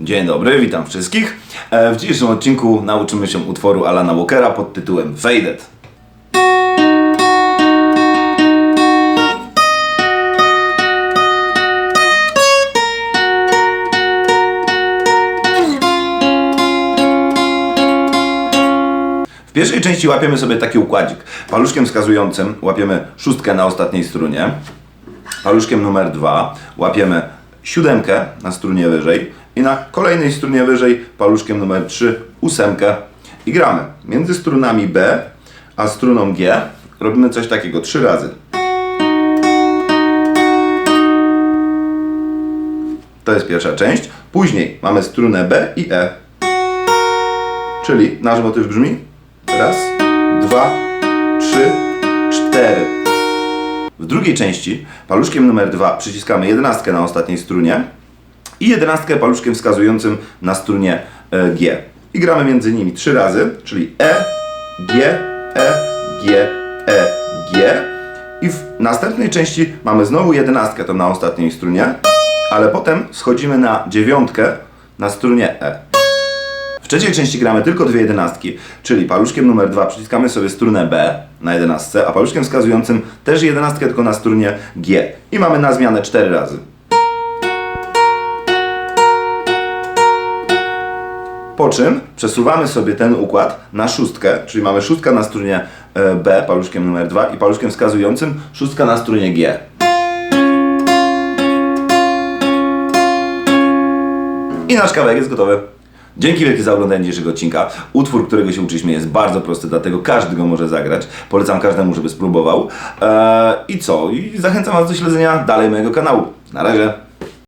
Dzień dobry, witam wszystkich. E, W dzisiejszym odcinku nauczymy się utworu Alana Walkera pod tytułem Faded. W pierwszej części łapiemy sobie taki układzik. Paluszkiem wskazującym łapiemy szóstkę na ostatniej strunie. Paluszkiem numer dwa łapiemy siódemkę na strunie wyżej i na kolejnej strunie wyżej paluszkiem numer 3 ósemkę i gramy. Między strunami B a struną G robimy coś takiego trzy razy. To jest pierwsza część. Później mamy strunę B i E. Czyli nasz motyw brzmi raz, dwa, trzy, cztery. W drugiej części paluszkiem numer 2 przyciskamy jedenastkę na ostatniej strunie i jedenastkę paluszkiem wskazującym na strunie e, G. I gramy między nimi trzy razy, czyli E, G, E, G, E, G. I w następnej części mamy znowu jedenastkę to na ostatniej strunie, ale potem schodzimy na dziewiątkę na strunie E. W trzeciej części gramy tylko dwie jedenastki, czyli paluszkiem numer 2 przyciskamy sobie strunę B na jedenastce, a paluszkiem wskazującym też jedenastkę tylko na strunie G. I mamy na zmianę cztery razy. Po czym przesuwamy sobie ten układ na szóstkę, czyli mamy szóstka na strunie e, B paluszkiem numer 2 i paluszkiem wskazującym szóstka na strunie G. I nasz kawałek jest gotowy. Dzięki wielkie za oglądanie dzisiejszego odcinka. Utwór, którego się uczyliśmy jest bardzo prosty, dlatego każdy go może zagrać. Polecam każdemu, żeby spróbował. Eee, I co? I zachęcam Was do śledzenia dalej mojego kanału. Na razie.